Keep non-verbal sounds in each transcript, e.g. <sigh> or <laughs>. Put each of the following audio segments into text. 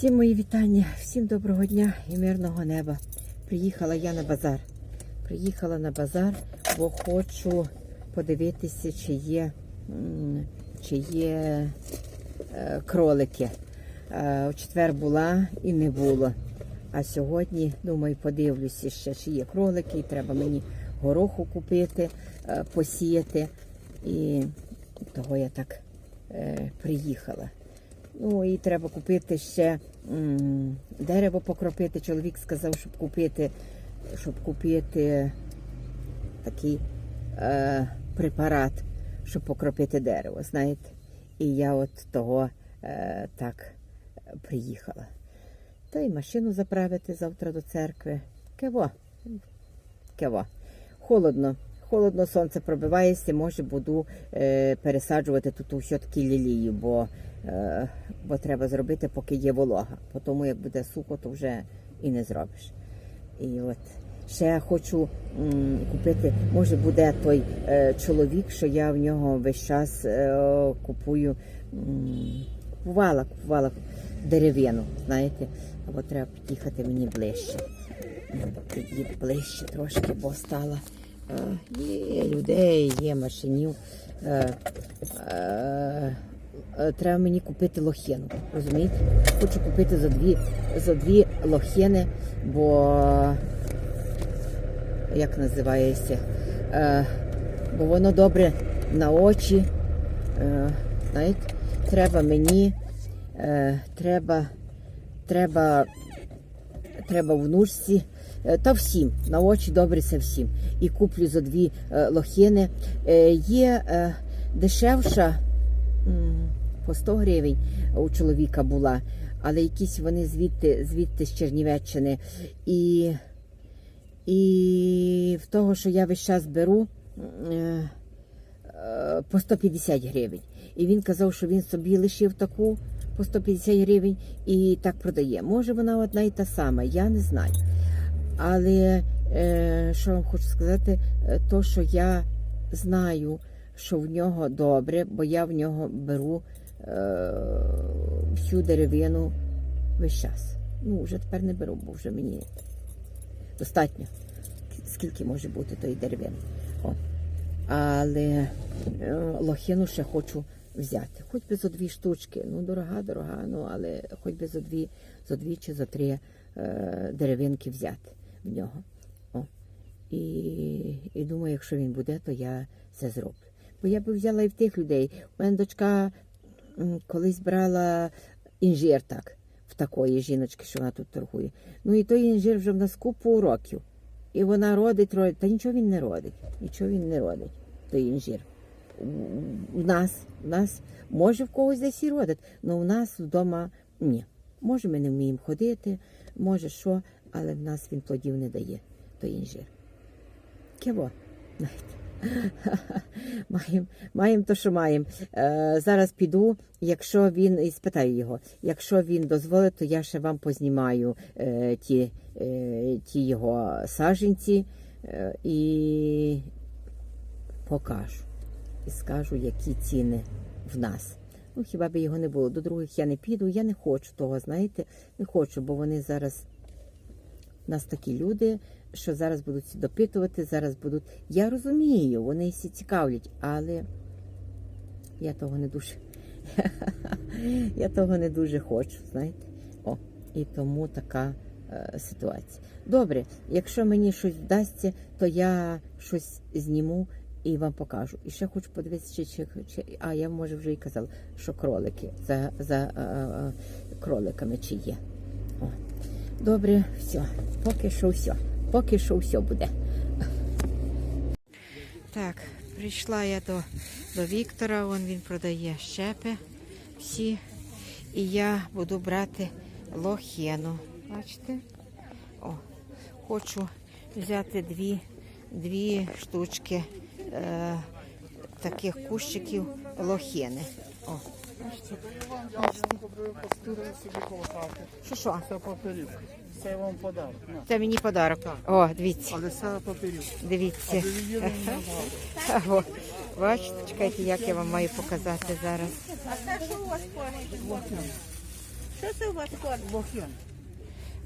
Всім мої вітання, всім доброго дня і мирного неба. Приїхала я на базар. Приїхала на базар, бо хочу подивитися, чи є, чи є е, кролики. Е, У четвер була і не було. А сьогодні, думаю, подивлюся ще, чи є кролики, і треба мені гороху купити, е, посіяти. І того я так е, приїхала. Ну і треба купити ще дерево покропити. Чоловік сказав, щоб купити, щоб купити такий е, препарат, щоб покропити дерево, знаєте. І я от того е, так приїхала. Та й машину заправити завтра до церкви. Кево. Кево. Холодно. Холодно, сонце пробивається, може буду е, пересаджувати тут все-таки лілію, бо, е, бо треба зробити, поки є волога. По Тому як буде сухо, то вже і не зробиш. І от ще хочу купити, може буде той е, чоловік, що я в нього весь час е, купую, м, купувала, купувала дерев'яну, знаєте, або треба під'їхати мені ближче. Під'їду ближче трошки, бо стала. Е, Є людей, є машинів. Е, е, е, Треба мені купити лохину. Розумієте? Хочу купити за дві, за дві лохини, бо як називається? Е, бо воно добре на очі. Е, знаєте, треба мені, е, треба, треба, треба внучці. Е, Та всім на очі це всім. І куплю за дві е, лохини. Е, є е, дешевша по 100 гривень у чоловіка була, але якісь вони звідти, звідти з Чернівеччини. І, і в того, що я весь час беру. е, е, По 150 гривень. І він казав, що він собі лишив таку по 150 гривень і так продає. Може, вона одна і та сама, я не знаю. Але е, що вам хочу сказати, то, що я знаю, що в нього добре, бо я в нього беру всю деревину весь час. Ну, вже тепер не беру, бо вже мені достатньо. Скільки може бути тої деревини. О. Але е, лохину ще хочу взяти. Хоч би за дві штучки. Ну, дорога, дорога, ну але хоч би за дві, за дві чи за три е, деревинки взяти в нього. О. І, і думаю, якщо він буде, то я це зроблю. Бо я би взяла і в тих людей. У мене дочка колись брала інжир так, в такої жіночки, що вона тут торгує. Ну і той інжир вже в нас купу років. І вона родить, родить. Та нічого він не родить. Нічого він не родить, той інжир. У нас, у нас, може в когось десь і родить, але у нас вдома ні. Може, ми не вміємо ходити, може що, але в нас він плодів не дає, той інжир. Кево, знаєте. <laughs> Маємо маєм то, що маємо. Е, зараз піду, якщо він і спитаю його, якщо він дозволить, то я ще вам познімаю е, ті, е, ті його саженці е, і покажу. І скажу, які ціни в нас. Ну, хіба би його не було. До других я не піду, я не хочу того, знаєте, не хочу, бо вони зараз у нас такі люди, що зараз будуть допитувати, зараз будуть. Я розумію, вони всі цікавлять, але я того не дуже. <laughs> я того не дуже хочу, знаєте. О, і тому така е, ситуація. Добре, якщо мені щось вдасться, то я щось зніму і вам покажу. І ще хочу подивитися, чи, чи, чи а я може вже і казала, що кролики за, за е, е, кроликами чи є. Добре, все. Поки що все. Поки що все буде. Так, прийшла я до, до Віктора, он він продає щепи всі. І я буду брати лохену. Бачите? О, хочу взяти дві, дві штучки е, таких кущиків лохени. О, бачите? Я вам купив пастури собі коло. Що що? Це папірів. Це вам подарок. На. Це мені подарок. О, дивіться, Але це папірів. дивіться. Бачите, чекайте, як я вам маю показати зараз. Що це у вас кот? Лох'ян.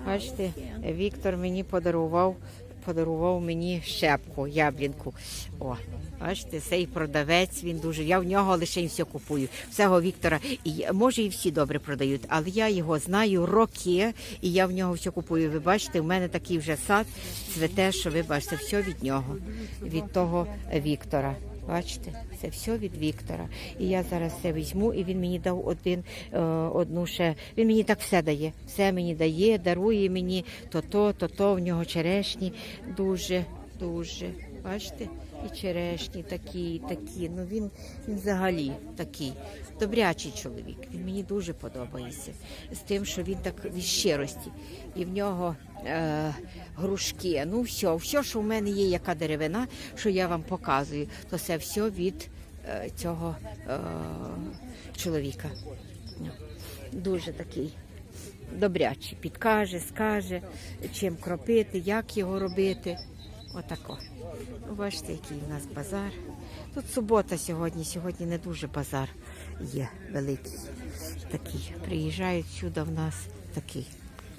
Бачите, Віктор мені подарував, подарував мені щепку, яблінку. О, бачите, цей продавець, він дуже. Я в нього лише все купую. Всього Віктора. І може і всі добре продають, але я його знаю роки, і я в нього все купую. Ви бачите, в мене такий вже сад цвете, що ви бачите, все від нього, від того Віктора. Бачите, це все від Віктора. І я зараз це візьму, і він мені дав один, е, одну ще. Він мені так все дає. Все мені дає, дарує мені то то, то то. В нього черешні дуже, дуже. Бачите? І черешні такі, такі. Ну він, він взагалі такий добрячий чоловік. Він мені дуже подобається. З тим, що він так від щирості. І в нього е, грушки. Ну, все, все, що в мене є, яка деревина, що я вам показую, то це все від е, цього е, чоловіка. Ну, Дуже такий добрячий. Підкаже, скаже, чим кропити, як його робити. Отако. Бачите, який у нас базар. Тут субота сьогодні, сьогодні не дуже базар є великий. Такий. Приїжджають сюди в нас такий.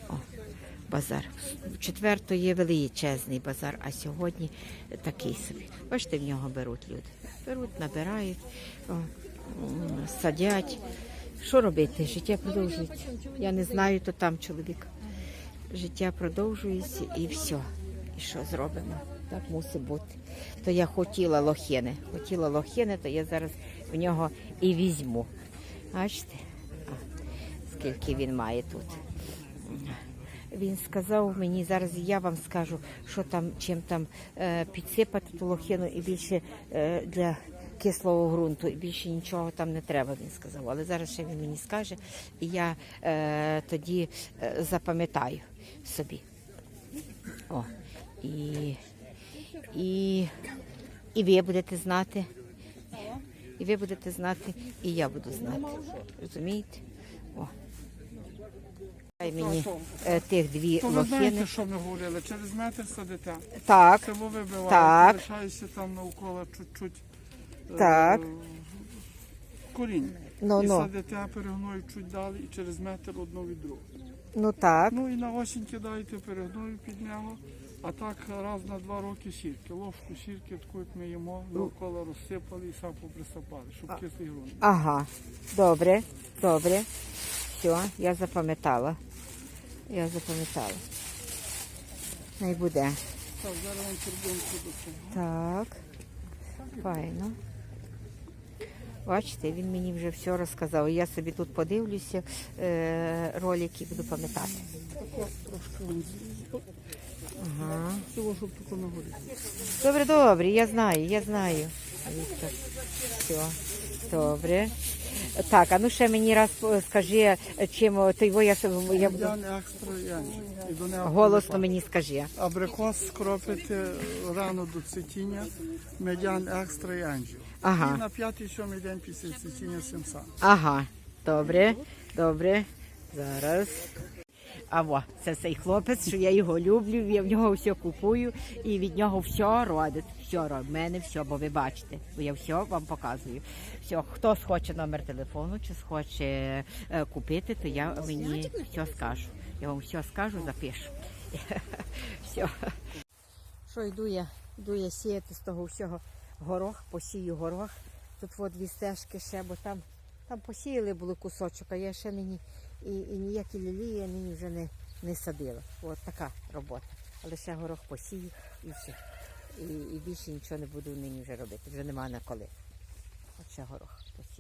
О, базар. В четверто є величезний базар, а сьогодні такий собі. Бачите, в нього беруть люди. Беруть, набирають, о, садять. Що робити? Життя продовжується. Я не знаю, то там чоловік. Життя продовжується і все. І що зробимо? Так мусить бути. То я хотіла лохини. Хотіла лохини, то я зараз в нього і візьму. Бачите? Скільки він має тут. Він сказав мені, зараз я вам скажу, що там, чим там е, підсипати ту лохину і більше е, для кислого ґрунту, і більше нічого там не треба, він сказав. Але зараз ще він мені скаже, і я е, тоді е, запам'ятаю собі. О, і, і, і ви будете знати. І ви будете знати, і я буду знати. Розумієте? О. Дай мені е, тих дві То ви знаєте, що ми говорили? Через метр садите. Так, Це ви вибиваєте, Так. лишається там навколо чуть-чуть е, Так. корінь. ну і ну, садите перегною чуть далі і через метр одну від другого. ну так. Ну і на осінь кидаєте перегною під нього, а так раз на два роки сірки. Ложку сірки, таку ми їмо, навколо розсипали і сам поприсипали, щоб кислий ґрунт. Ага, добре, добре. Все, я запам'ятала. Я запам'ятала. Най буде. Так, зараз вам турбинку до цього. Так. Файно. Бачите, він мені вже все розказав. Я собі тут подивлюся е, ролики, буду пам'ятати. Тако трошки Ага. Цього, щоб тако на горі. Добре, добре, я знаю, я знаю. Віктор. Все, добре. Так, а ну ще мені раз скажи, чим ти його я, я буду екстра. І до нього голосно мені скажи. Абрикос скропити рано до цвітіння, медян екстра янжів. Ага. І на п'ятий-сьомий день після цвітіння сімса. Ага, добре, добре. Зараз. А во, це цей хлопець, що я його люблю, я в нього все купую і від нього все родить. Все родить. В мене все, бо ви бачите, бо я все вам показую. Все, хто схоче номер телефону чи схоче е, купити, то я мені все скажу. Я вам все скажу, запишу. <laughs> Все. Що йду я? Йду я сіяти з того всього горох, посію горох. Тут от дві стежки ще, бо там, там посіяли були кусочок, а я ще нині і, і ніякі лілії я нині вже не, не садила. От така робота. Але ще горох посію і все. І, і більше нічого не буду нині вже робити. Вже немає на коли. От ще горох посію.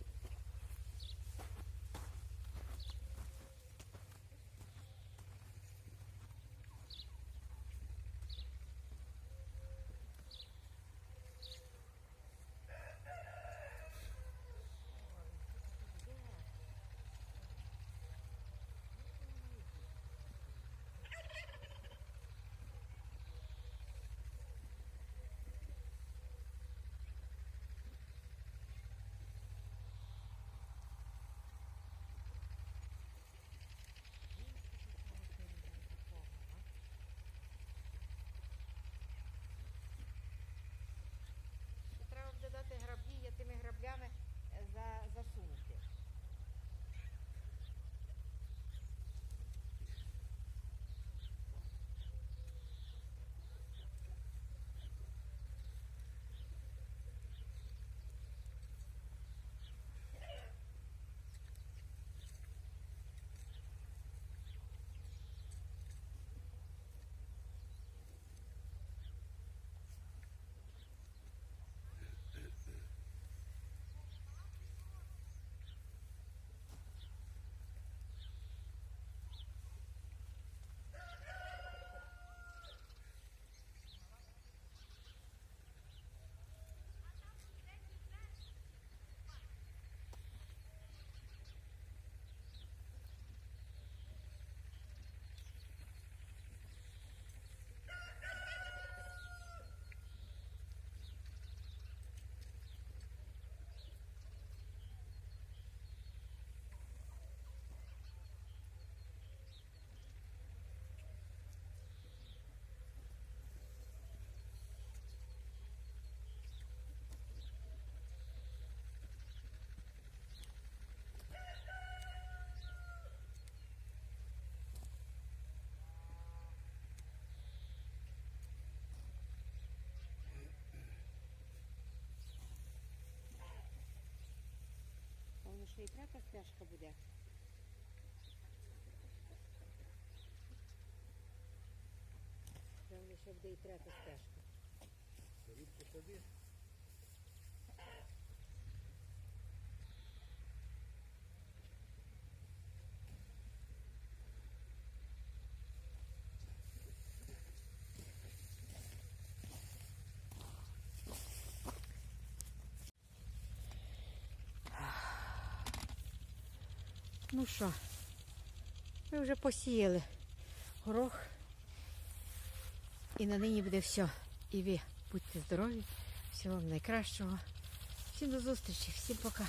І третя стяжка буде. Певно, ще буде і третя стежка. Ну що, ми вже посіяли горох. І на нині буде все. І ви будьте здорові, всього вам найкращого. Всім до зустрічі, всім пока.